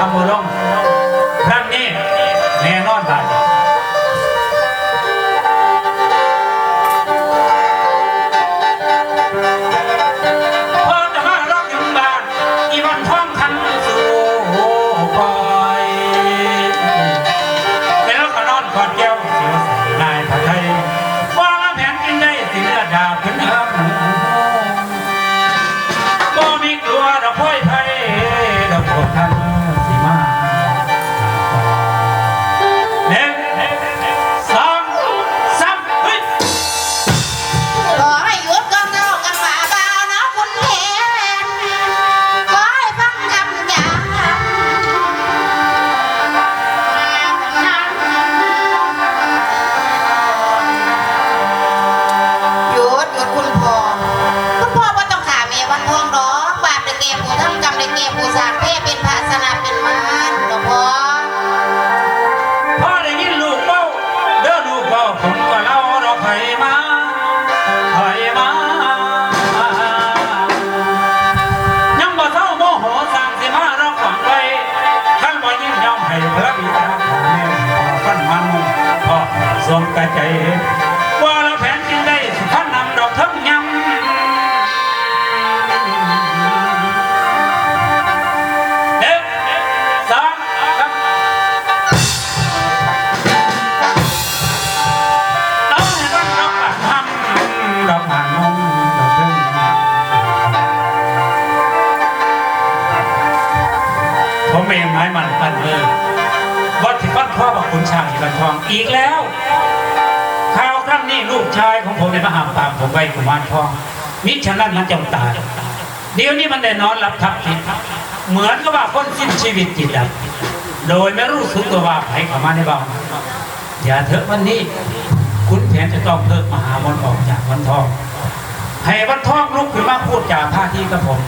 ก ให้พระบิดาของแม่ฟันมันพ่อสวมกระใจว่าเราแผนกินได้สุพรรณนำดอกทั้งยำเด็กสองครับต้องให้ต้องดอกบักทำดอกหางนงดอกพึ่งผมเองไม้มันปันเลย คุณช่างอีบันทองอีกแล้วข่าวครั้งนี้ลูกชายของผมในมหาตามผมไว้กุมารทองมิฉะนั้นมันจะตายเดี๋ยวนี้มันได้นอนหลับทับทิศเหมือนกับว่าคนสิ้นชีวิตจิตดับโดยไม่รู้สึกตัวว่าไผเข้ามาในบ้านอย่าเถอะวันนี้คุณแผนจะต้องเพิกมหามนออกจากวันทองให้วันทองลุกขึ้นมาพูดจาท่าที่กับผม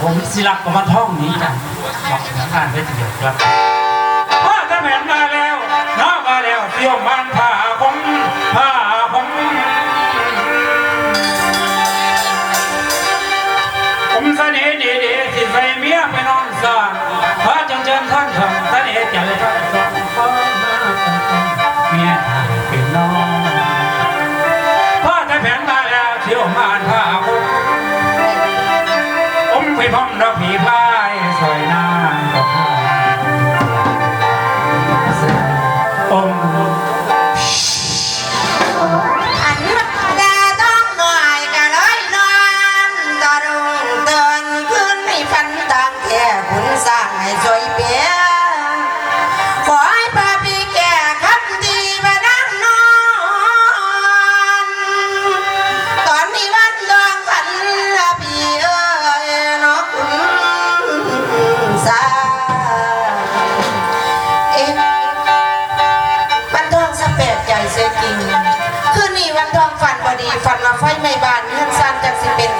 ผมสิรักกับวันทองนี้กันบอกสถานการณ์ได้ทีเดียวครับพ่อจะแผนมา ไป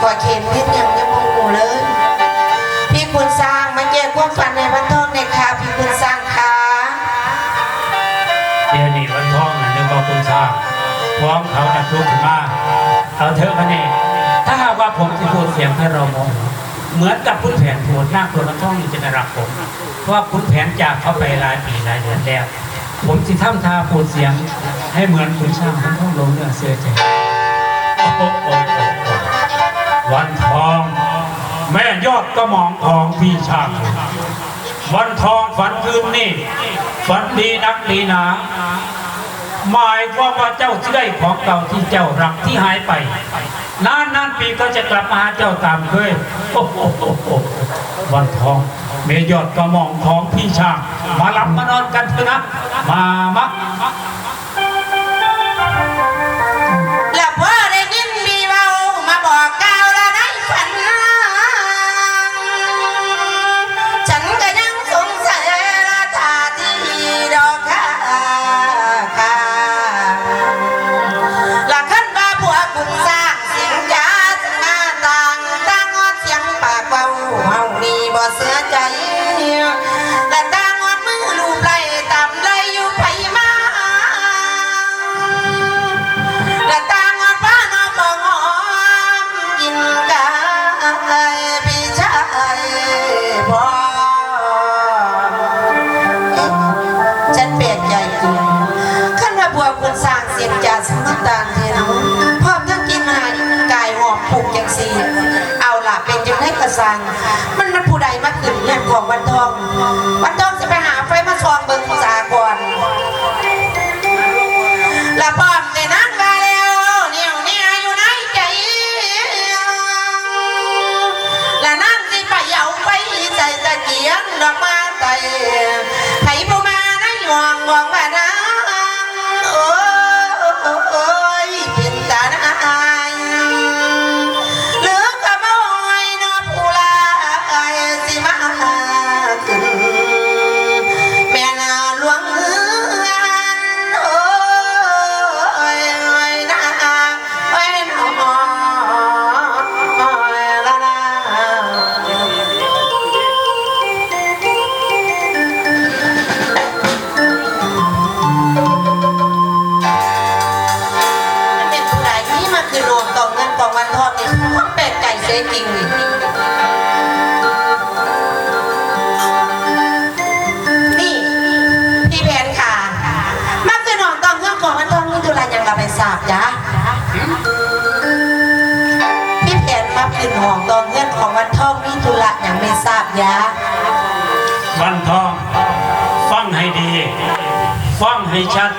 ก่อเข็มเพชรยังยังมงกูเลย พี่คุณสร้างมาแก้ความฝันในวันทองในค่ะพี่คุณสร้างค่ะเดี๋ยวนี้วันทองนั่นนึกว่าคุณสร้างพร้อมเขาจะลุกขึ้นมาเอาเถอะพะเนถ้าหากว่าผมที่พูดเสียงให้เรามโหเหมือนกับคุณแผนพูดหน้าตัววันทองนี่จะได้รับผม เพราะว่าคุณแผนจากเขาไปหลายปีหลายเดือนแล้วผมสิทำท่าพูดเสียงให้เหมือนคุณช่างคุณทองลงเนื้อเสื้อใจโอ้โอ้โหโอ้โห วันทอง แม่ยอดก็มองทองพี่ช่างวันทองฝันคืนนี่ฝันดีนักดีหนาหมายความว่าเจ้าที่ได้ของเก่าที่เจ้ารักที่หายไปนานนานปีก็จะกลับมาหาเจ้าตามเคยโอ้โหวันทอง เมยอดก็มองทองพี่ช่างมาหลับมานอนกันเถอะนะมามา bắt đầu. นมาคือรวมต่อเงินของวันทองนี่ตุลายังไม่ทราบยะวันทอง ฟังให้ดี ฟังให้ชัด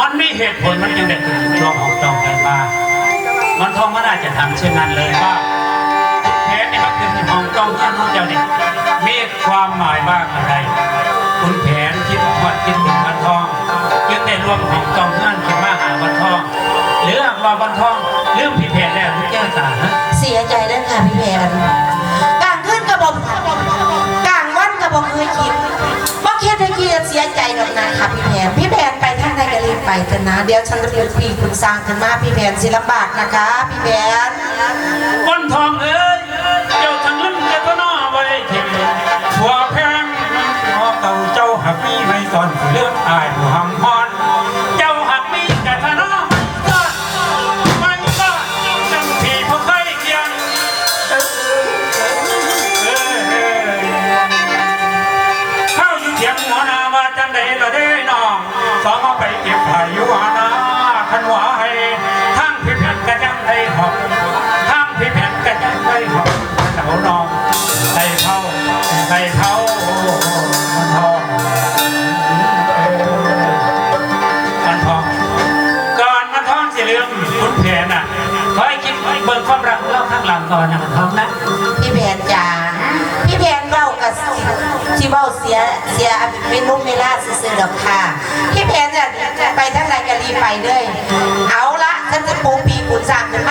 มันมีเหตุผลมันยังได้ถึงช่วงของตองกันมาวันทองมันอาจจะทำเช่นนั้นเลยว่าแพ้ในครับเป็นของตองท่านของเจ้าเนี่ยมีความหมายบ้างอะไรคุณแผนคิดฮอดคิดถึงวันทองยึดในรวมของตองท่านขึ้น หรือหากว่าวันทองเรื่องผิดแผนแล้วทุกแก้วตาฮะเสียใจแล้วค่ะพี่แผนกลางขึ้นกระบอกกลางวันกระบอกเคยคิดว่าเครียดให้เครียดเสียใจดอกนะค่ะพี่แผนพี่แผนไปทางใดก็รีบไปเถอะนะ เดี๋ยวฉันจะเป็นปีคุณสร้างขึ้นมาพี่แผนสิลำบากนะคะ พี่แผนวันทองเอ้ยเจ้าทั้งลิ้นเจ้าก็น่อไว้เข็มหัวแพงพอเก่าเจ้าหักมีไม่ตอนเลือกอายผู้หำ คิดเบิ่งความรักเล่าข้างหลังก่อนนะมันทอมนะพี่แผนจ๋าพี่แผนเล่ากับที่เว้าเสียเสียเป็นลูกเมล่าซื่อๆดอกค่ะพี่แผนจะไปทั้งไรก็รีไปเลย เอาละฉันจะปูปีคุณสามเป็น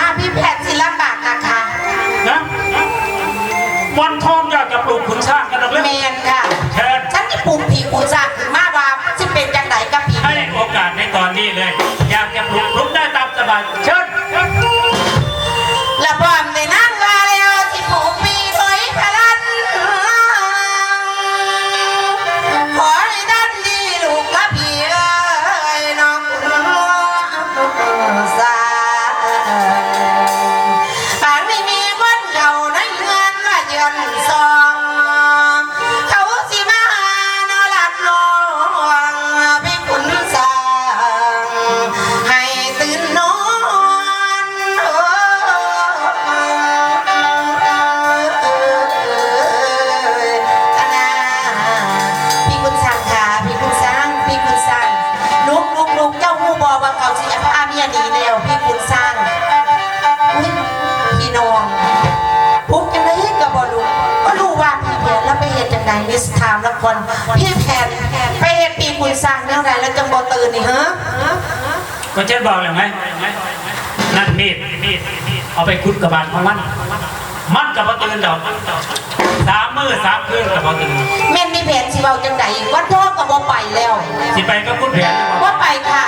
แล้วไปเห็นจังใดมิสถามละคนพี่แผนไปเห็นปีกุลสร้างแนวใดแล้วจังบอตื่นนี่ฮะก็เชิญบอกเลยไหมนั่นมีดเอาไปคุดกระบาลของมัน มันกับประตื่นดอกสามมือสามคืนกับประตื่นแม่นมีแผนสิเบาจังใดวันพ่อกับบอไปแล้ว สิไปก็คุดแผนว่าไปค่ะ